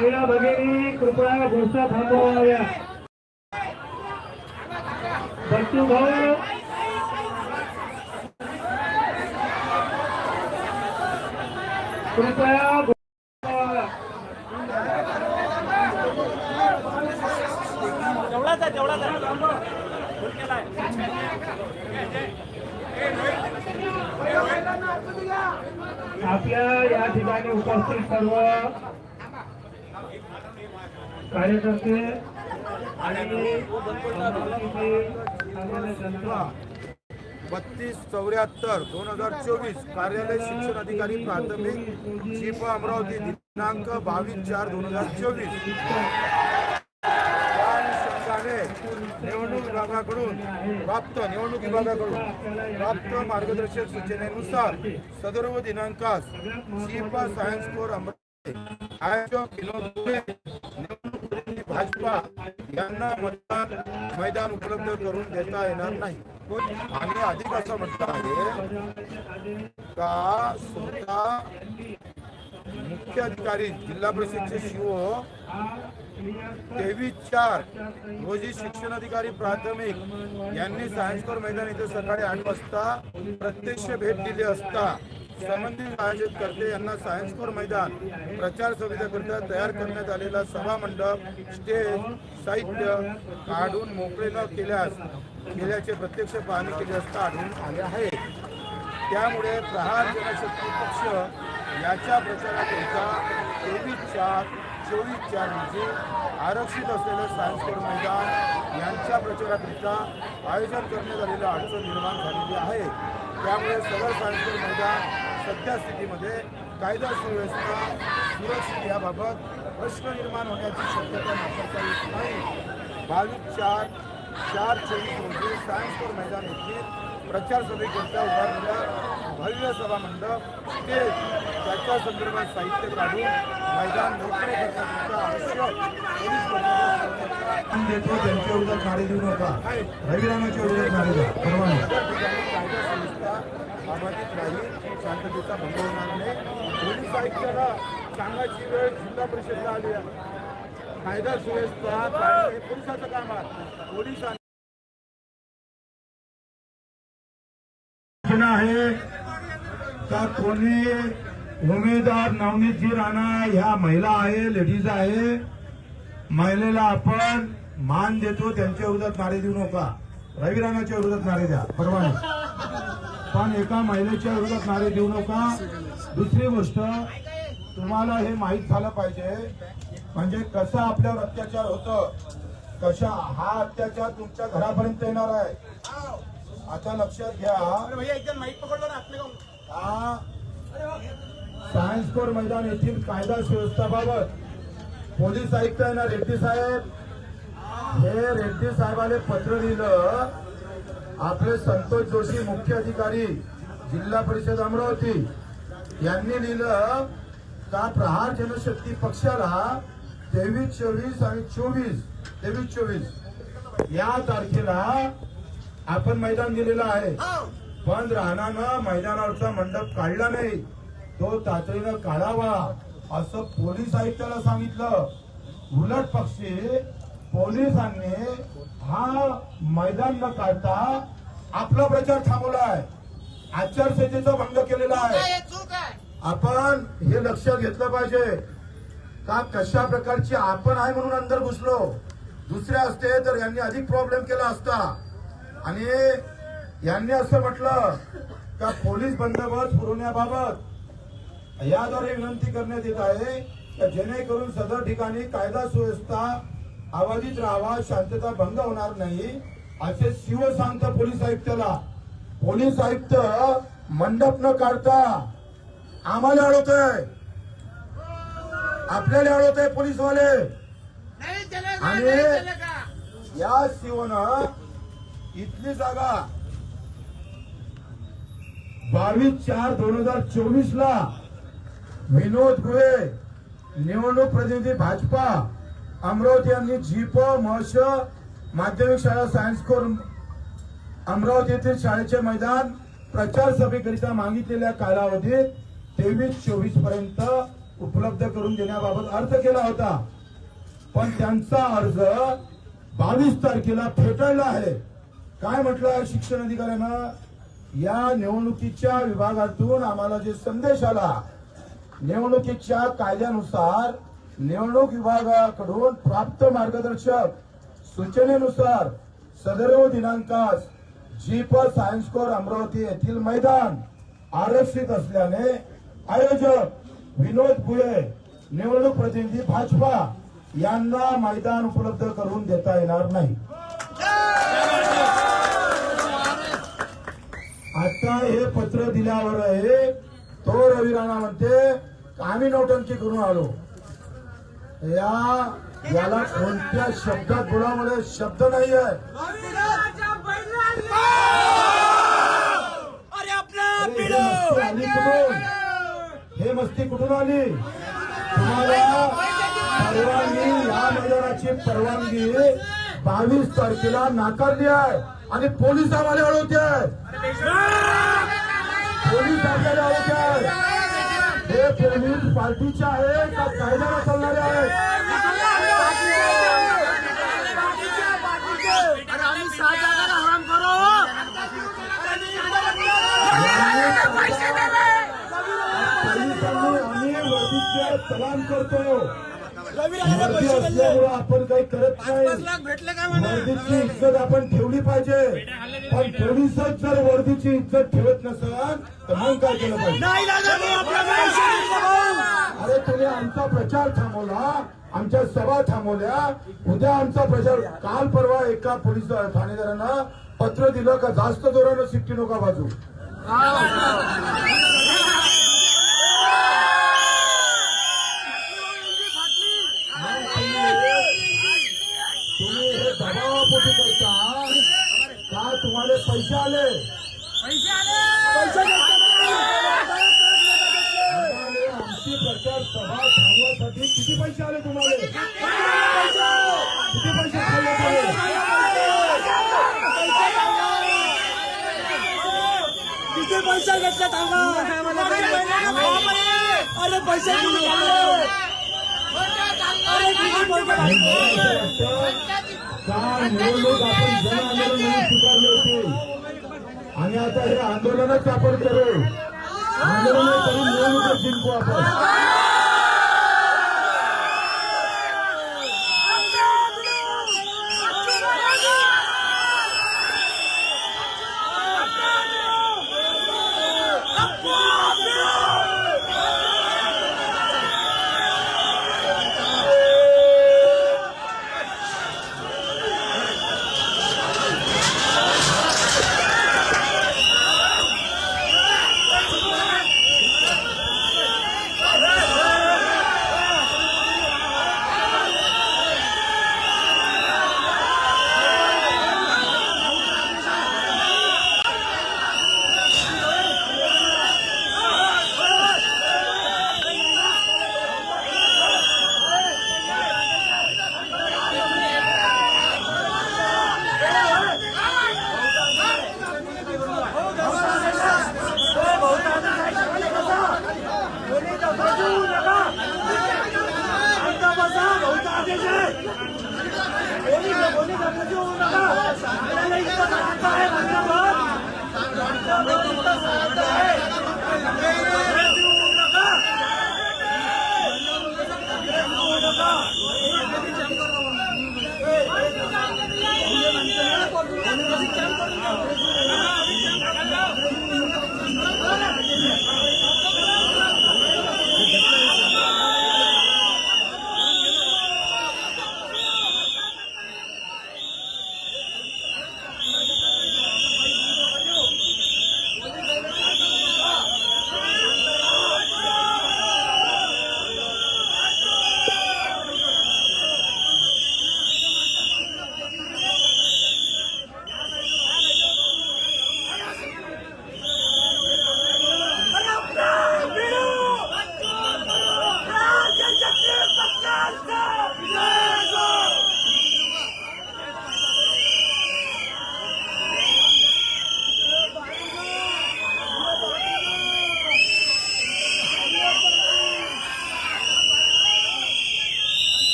महिला भगिनी कृपया गोष्ट थांबवाव्या. बच्चू भाऊ. कृपया. आपल्या या ठिकाणी उपस्थित सर्व कार्यकर्ते बत्तीस चौऱ्याहत्तर दोन हजार चोवीस कार्यालय शिक्षण अधिकारी प्राथमिक शिप अमरावती दिनांक बावीस चार दोन हजार चोवीस. निवडणूक विभागाकडून प्राप्त निवडणूक विभागाकडून प्राप्त मार्गदर्शक सूचनेनुसार सदर्व दिनांकास शिपा सायन्स कोर अमरावती आयोजक विनोद यांना मतदान मैदान उपलब्ध करून देता येणार नाही. आणि अधिक असं म्हटलं आहे का स्वतः मुख्य अधिकारी जिल्हा परिषदचे शिव तेवीस चार रोजी शिक्षण अधिकारी प्राथमिक यांनी सायन्स कोर मैदान इथे सकाळी आठ वाजता प्रत्यक्ष भेट दिली असता संबंधित आयोजित यांना सायन्स कोर मैदान प्रचार समितीकरिता तयार करण्यात आलेला सभा मंडप स्टेज साहित्य काढून मोकळे न केल्यास केल्याचे प्रत्यक्ष पाहणी केली असता आढळून आले आहे. त्यामुळे प्रहार जनशक्ती पक्ष याच्या प्रचाराकरिता तेवीस चार चोवीस चार रोजी आरक्षित असलेलं सायन्स कोर मैदान यांच्या प्रचाराकरिता आयोजन करण्यात आलेलं अडचण निर्माण झालेली आहे. त्यामुळे सदर सायन्स कोर मैदान सध्या स्थितीमध्ये कायदा सुव्यवस्था सुरक्षित याबाबत प्रश्न निर्माण होण्याची शक्यता नाकारता येत नाही. बावीस चार चार चोवीस रोजी सायन्स कोर मैदान येथील प्रचार सभेकरिता उभारलेल्या भव्य सभा मंडप स्टेज त्याच्या संदर्भात साहित्य काढून मैदान मोकळे करण्याकरिता आवश्यक पोलीस बंदोबस्त आपण देतो त्यांच्या विरोधात नारे देऊ नका. रविरामाच्या विरोधात नारे द्या. परवाने त्या ठिकाणी कायदा संस्था बाबातीत राहील शांततेचा भंग होणार नाही. पोलीस आयुक्ताला सांगायची वेळ जिल्हा परिषदला आली आहे. कायदा सुव्यवस्था हे पोलिसाचं काम आहे. पोलिसांना आहे का कोणी उमेदवार नवनीतजी राणा ह्या महिला आहे लेडीज आहे? महिलेला आपण मान देतो त्यांच्या विरोधात नारे देऊ नका. रवी राणाच्या विरोधात नारे द्या. परवानगी. पण एका महिलेच्या विरोधात नारे देऊ नका. दुसरी गोष्ट तुम्हाला हे माहीत झालं पाहिजे म्हणजे कसा आपल्यावर अत्याचार होतं कशा हा अत्याचार तुमच्या घरापर्यंत येणार आहे. आता लक्षात घ्या. हा. सायन्स कोर मैदान येथील कायदा सुव्यवस्थाबाबत पोलीस आयुक्त आहे ना रेड्डी साहेब? हे रेड्डी साहेबाले पत्र लिहिलं. आपले संतोष जोशी मुख्य अधिकारी जिल्हा परिषद अमरावती यांनी लिहिलं का प्रहार जनशक्ती पक्षाला तेवीस चोवीस आणि चोवीस तेवीस चोवीस या तारखेला आपण मैदान दिलेलं आहे. पण राहणानं मैदानावरचा मंडप काढला नाही. तो तातडीनं काढावा असं पोलीस आयुक्ताला सांगितलं. उलट पक्षी पोलिसांनी हा मैदान न काढता आपला प्रचार थांबवलाय आचारसंहितेचा भंग केलेला आहे. आपण हे लक्षात घेतलं पाहिजे. का कशा प्रकारची आपण आहे म्हणून अंदर घुसलो? दुसरे असते तर यांनी अधिक प्रॉब्लेम केला असता. आणि यांनी असं म्हटलं का पोलीस बंदोबस्त पुरवण्याबाबत याद्वारे विनंती करण्यात येत आहे का जेणेकरून सदर ठिकाणी कायदा सुव्यवस्था आवाजीत राहावा शांतता भंग होणार नाही असे शिव सांगतं पोलीस आयुक्ताला. पोलीस आयुक्त मंडप न काढता आम्हाला अडवतोय. आपल्याला अडवतोय पोलीसवाले. आणि या शिवनं इथली जागा बावीस चार दोन हजार चोवीस ला विनोद गुहे निवडणूक प्रतिनिधी भाजपा अमरावती यांनी जीप महर्ष माध्यमिक शाळा सायन्स कोर अमरावती येथील शाळेचे मैदान प्रचार सभेकरिता मागितलेल्या कालावधीत तेवीस चोवीसपर्यंत उपलब्ध करून देण्याबाबत अर्ज केला होता. पण त्यांचा अर्ज बावीस तारखेला फेटाळला आहे. काय म्हटलं शिक्षण अधिकाऱ्यानं? या निवडणुकीच्या विभागातून आम्हाला जे संदेश आला निवडणुकीच्या कायद्यानुसार निवडणूक विभागाकडून प्राप्त मार्गदर्शक सूचनेनुसार सदर्व दिनांकास जीप सायन्स कोर अमरावती येथील मैदान आरक्षित असल्याने आयोजक विनोद भुये निवडणूक प्रतिनिधी भाजपा यांना मैदान उपलब्ध करून देता येणार नाही. आता हे पत्र दिल्यावर आहे तो रवी राणा म्हणते आम्ही नौटंकी करून आलो. या याला कोणत्या शब्दात बोलामध्ये शब्द नाही आहे हे मस्ती कुठून? हे मस्ती कुठून आली? तुम्हाला परवानगी या मैदानाची परवानगी बावीस तारखेला नाकारली आहे आणि पोलीस आम्हाला अडवते. हे पोलीस पार्टीचे आहे का कायद्याला चालणारे आहेत. आम्ही वर्दीचे सलाम करतो. आपण काही करत नाही. भेटले काय वर्दीची इज्जत आपण ठेवली पाहिजे. पण पोलिसच जर वर्दीची इज्जत ठेवत नसाल तर मग काय केलं पाहिजे. अरे तुम्ही आमचा प्रचार थांबवला आमच्या सभा थांबवल्या. उद्या आमचा प्रचार काल परवा एका पोलीस ठाणेदारांना पत्र दिलं का जास्त जोरानं सिट्टी नका बाजू तुम्हाला पैसे आले पैसे आम्हाला आमची प्रचार सभा थांबवासाठी किती पैसे आले तुम्हाला? किती पैसे खाल्ले तुम्ही किती पैसे घेतले थांबा अरे पैसे किती अरे किती पैसे निवडणूक आपण जन आंदोलन म्हणून स्वीकारली होती आणि आता हे आंदोलनच आपण करू आंदोलन करून निवडणूक जिंकू आपण.